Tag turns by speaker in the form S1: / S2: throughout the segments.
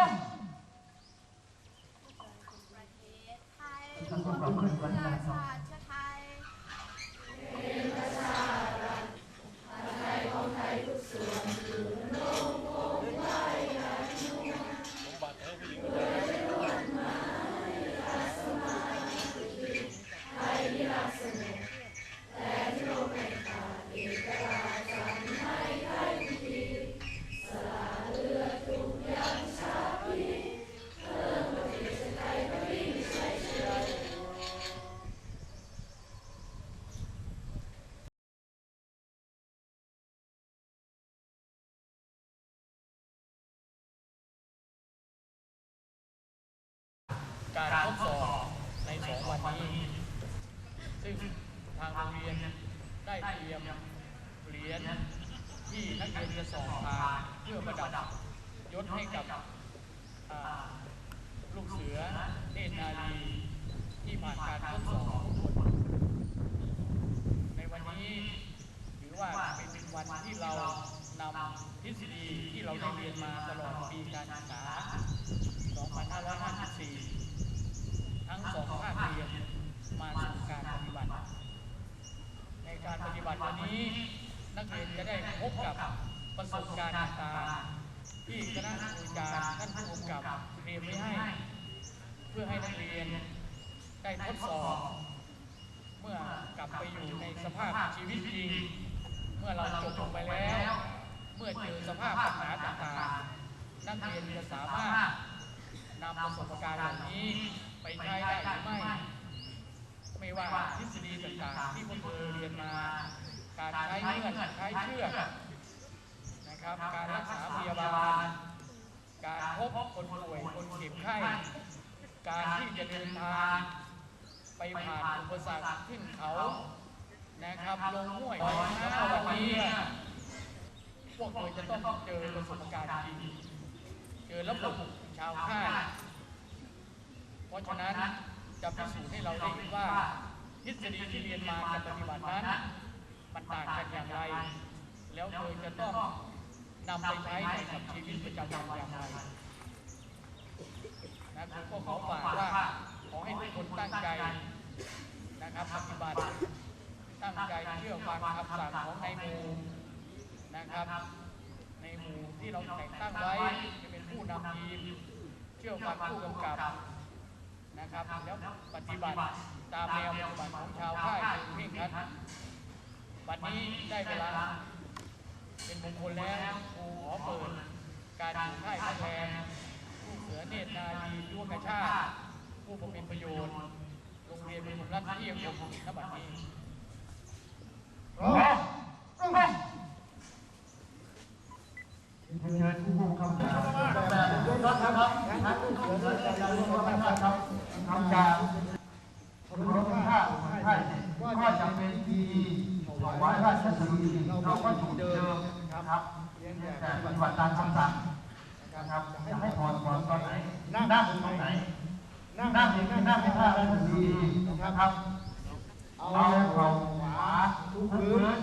S1: Come. กา
S2: รทดสอบในสองวันนี้ ซึ่งทางโรงเรียนได้เตรียมเหรียญที่นักเรียนจะสอบผ่านเพื่อประดับยศให้กับลูกเสือเนตรนารีที่ผ่านการทดสอบในวันนี้ถือว่าเป็นวันที่เรานำทฤษฎีที่เราได้เรียนมาตลอดปีการศึกษา 2554 ทั้งสองภาคเรียนมาสู่การปฏิบัติ ในการปฏิบัติวันนี้ นักเรียนจะได้พบกับประสบการณ์ต่างๆที่คณะครูอาจารย์ท่านผู้กำกับเตรียมไว้ให้ เพื่อให้นักเรียนได้ทดสอบ เมื่อกลับไปอยู่ในสภาพชีวิตจริง เมื่อเราจบลงไปแล้ว เมื่อเจอสภาพปัญหาต่างๆ นักเรียนจะสามารถนำประสบการณ์เหล่านี้ ไปใช้ได้หรือไม่ ไม่ว่าทฤษฎีต่างๆที่พวกเธอเรียนมา การใช้เงื่อนใช้เชือกนะครับ การรักษาพยาบาล การพบคนป่วย คนเจ็บไข้ การที่จะเดินทางไปผ่านอุปสรรคขึ้นเขา นะครับ ลงห้วยลอยน้ำวันนี้พวกเธอจะต้องเจอประสบการณ์จริง เจอระบบชาวค่าย เพราะฉะนั้นจะพิสูจน์ให้เราได้เห็นว่า ทฤษฎีที่เรียนมากับปฏิบัตินั้นมันต่างกันอย่างไร แล้วเธอจะต้องนำไปใช้ในกับชีวิตประจำวันอย่างไรนะผมก็ขอฝากว่าขอให้ทุกคนตั้งใจนะครับปฏิบัติตั้งใจเชื่อฟังคำสั่งของในหมู่นะครับ ในหมู่ที่เราแต่งตั้งไว้จะเป็นผู้นำทีม เชื่อฟังผู้กำกับ นะครับแล้วปฏิบัติตามแนวปฏิบัติของชาวค่ายเพ่งครัดวันนี้ได้เวลา เป็นมงคลแล้วครูขอเปิดการอยู่ค่ายพระแทนผู้เสือเนตรนาดียุวกชาติ ผู้บำเพ็ญประโยชน์ โรงเรียนเป็นผมรัฐที่ยังคงนบัดนี้
S1: เชิญผู้กำกับแบบยศนะครับท่านผู้เสือเดินใจยศนะครับทำการสมรสท่าของท่านว่าจะเป็นทีถวายราชสีห์เราก็อยู่เดิมนะครับแต่ปฏิบัติตามคำสั่ง นะครับจะให้ถอดก่อนตอนไหนนั่งตรงไหนนั่งนั่งนั่งในท่าราชสีห์นะครับเอาเข่าขวาทุกพื้น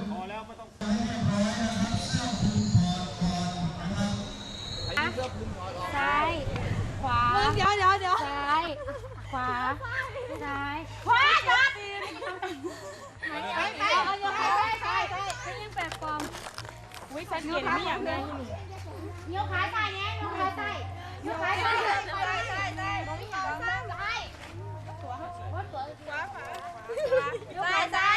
S3: ซ้ายขวา
S4: เดี๋ยวเดี๋ยวเดี๋ยว
S3: ซ้ายขวาซ้าย
S4: ขวาจอด
S3: ไหนไหนไหนเอาอย่าไปไปไปไปยังแปลกปลอมอุ้ยสังเกตไม่อย่างเลย
S4: เยวขาใส่เงี้ยวขาใส่เยวขาใส่ใส่ใส่ใส่ไม่เอาใส่ใส่ตัวตัวตัขวาขวาซ้ายซ้า
S5: ย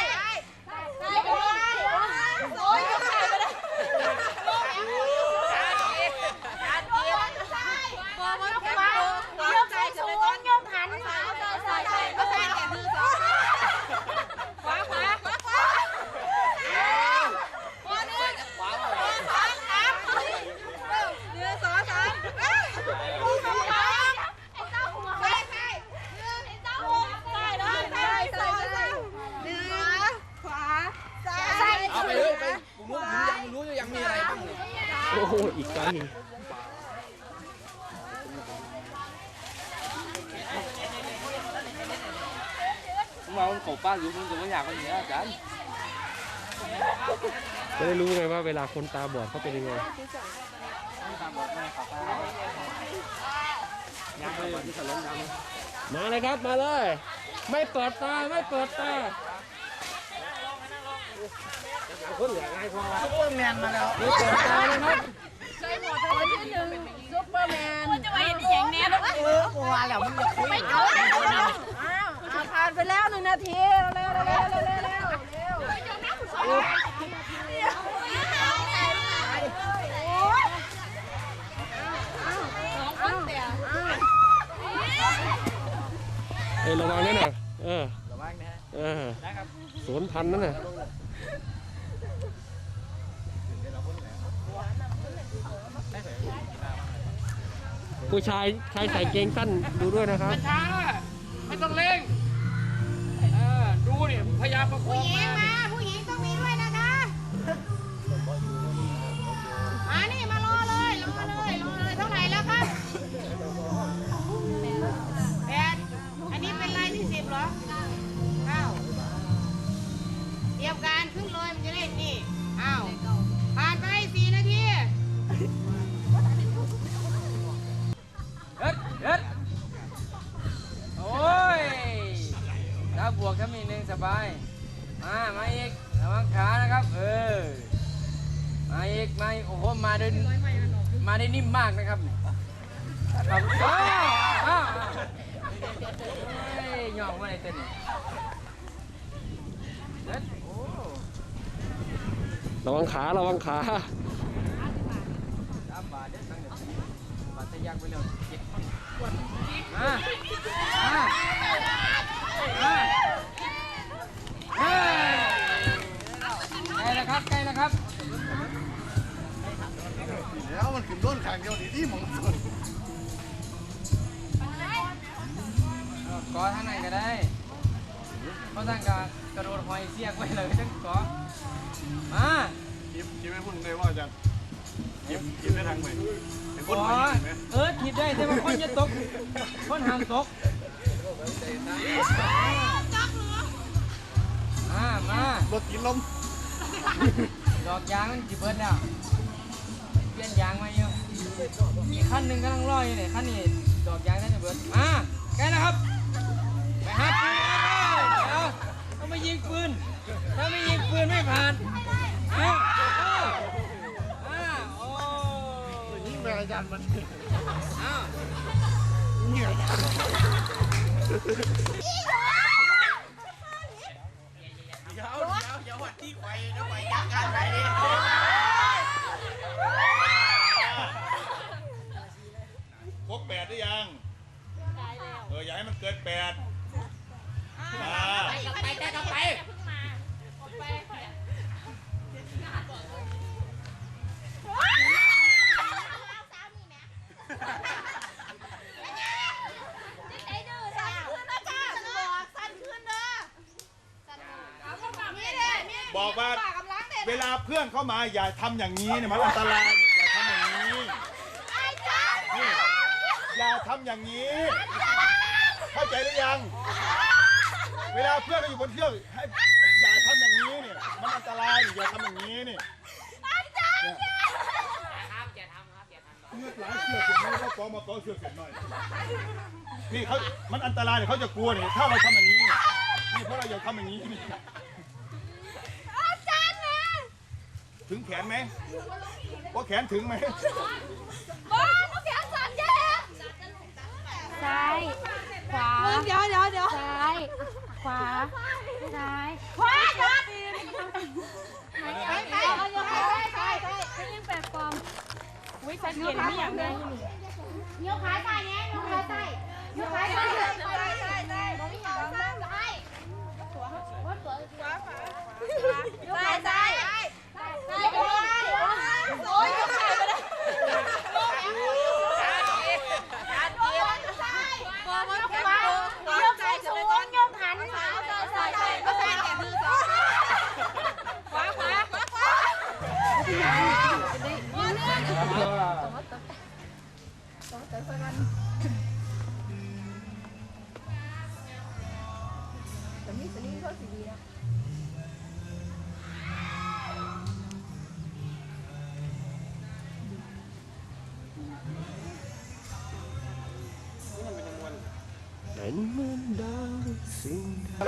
S6: หอีกครั้งหนึ่ง
S5: ผมเอาขบป้าอยู่ผมจะไม่อยากไปอย่างนี้อาจารย์
S6: จะได้รู้ไงว่าเวลาคนตาบอดเขาเป็นยังไง
S5: ตามบอกแม่ขับไป
S6: มาเลยครับมาเลย ไม่เปิดตาไม่เปิดตา คนเหลือไงพอซุปเปอร์แมนมาแล้วไม่เปิดตานะครับ
S3: มันจะมาเห็นอีหยังแน่แล้ววะ
S4: ไม่เอา
S3: ผ่านไปแล้วหนึ่งนาทีเร็วเร็วเร็วเร็วเร็วเร็ว
S6: เอ้ยระวังนั่นน่ะเออ
S7: ระวังนะฮะ
S6: เออ
S7: นะครับ
S6: สวนพันธุ์นั่นน่ะ ผู้ชายชายใส่เกงสั้นดูด้วยนะครับ
S7: ช้าไม่ต้องเร่งเออดูนี่พยายามประคองมา
S4: งสบาย มา มา
S5: อีกระวังขานะครับ เออ มาอีก มาอีก โอ้โห มาได้มาได้นิ่มมากนะครับนี่ครับอ้าวอ้าวเฮ้ยย่องมาไหนเต้นเอ็ดโอ้
S6: ระวังขา ระวังขา
S5: สามบาทเด้อตั้งเดี๋ยวบาทจะยักไปแล้วเจ็ดมามามา ใกล้แล้วครับใกล้แล้วครับ
S8: แล้วมันขึ้นต้นขางเดียวดีที่มองส่วน
S5: กอทางไหนก็ได้เพราะทางกกระโดดหอยเสียกไปเลยทั้งกอมา
S8: ยิ้มยิ้มให้พุ่นเลยว่าจะยิ้มยิ้มได้ทางไหนไอ้
S5: ข
S8: พุ่น
S5: อ
S8: มายิ้มไหม
S5: เออถีบได้แต่ว่าคนจะตกคนห้ามตก
S8: กินลม
S5: ดอกยางมันจีเบิดแล้วเปลี่ยนยางมาอยู่มีขั้นหนึ่งกำลังรออยู่เนี่ยขั้นนี้ดอกยางน่าจะเบิดมาใกล้แล้วครับไปหาปืนเดี๋ยวต้องไปยิงปืนถ้าไม่ยิงปืนไม่ผ่านเอาเอาอ่าโอ้
S8: ยิ้มแม่อาจารย์มัน
S5: เอา
S8: อออย่าให้มันเกินแปดมา
S4: ไปแต่ก็ไป
S8: บอกว่าเวลาเพื่อนเข้ามาอย่าทำอย่างนี้เนี่ยมันอันตรายเนี่ยอย่าทำอย่างนี้นี่อย่าทำอย่างนี้ เข้าใจหรือยัง เวลาเพื่อนเราอยู่บนเครื่องให้อย่าทำอย่างนี้เนี่ย มันอันตรายเนี่ยอย่าทำอย่างนี้นี่เมื่อหลายเชือกเสร็จแล้วก็กองมาต่อเชือกเสร็จหน่อย นี่เขามันอันตรายเนี่ยเขาจะกลัวเนี่ยถ้าเราทำอย่างนี้เนี่ยนี่เพราะเราอย่าทำอย่างนี้นี่ถึงแขนไหมว่าแขนถึงไหม
S3: ซ้าย ขวาเดี๋ยวเดี๋ยวเดี๋ยวซ้ายขวาซ้ายขวาจอดไปไปเอาโยกขาซ้ายซ้ายไม่ยังแปลกปลอมอุ้ยสังเกตไม่อย่างไร
S4: ยกขาซ้ายเนี่ยยกขาซ้ายยกขาซ้ายซ้ายซ้ายซ้ายซ้ายบ่มีหยังซ้ายซ้ายตัวตัวตัวข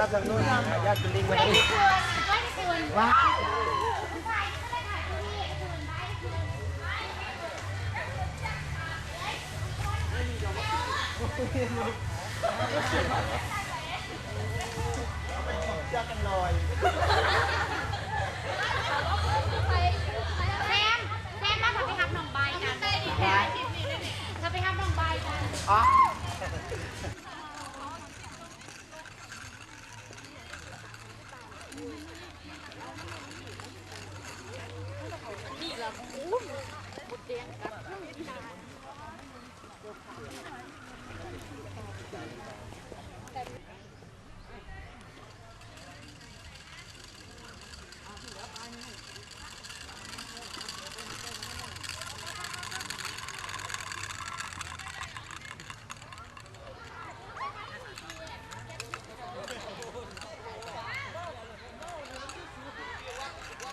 S6: รับทางโน้นญาติเป็นลิงมา
S4: ไม่
S6: ดิ
S4: ได้คืนไม่ได้คืนว้าใส่ก็ได้ถ่า ยตัวนี้คืนได้คืน
S6: ยากันลอย
S4: แซมแซมมาถ้าไปทำหนองใบกันถ้าไปทำหนองใบกัน
S6: อ๋อ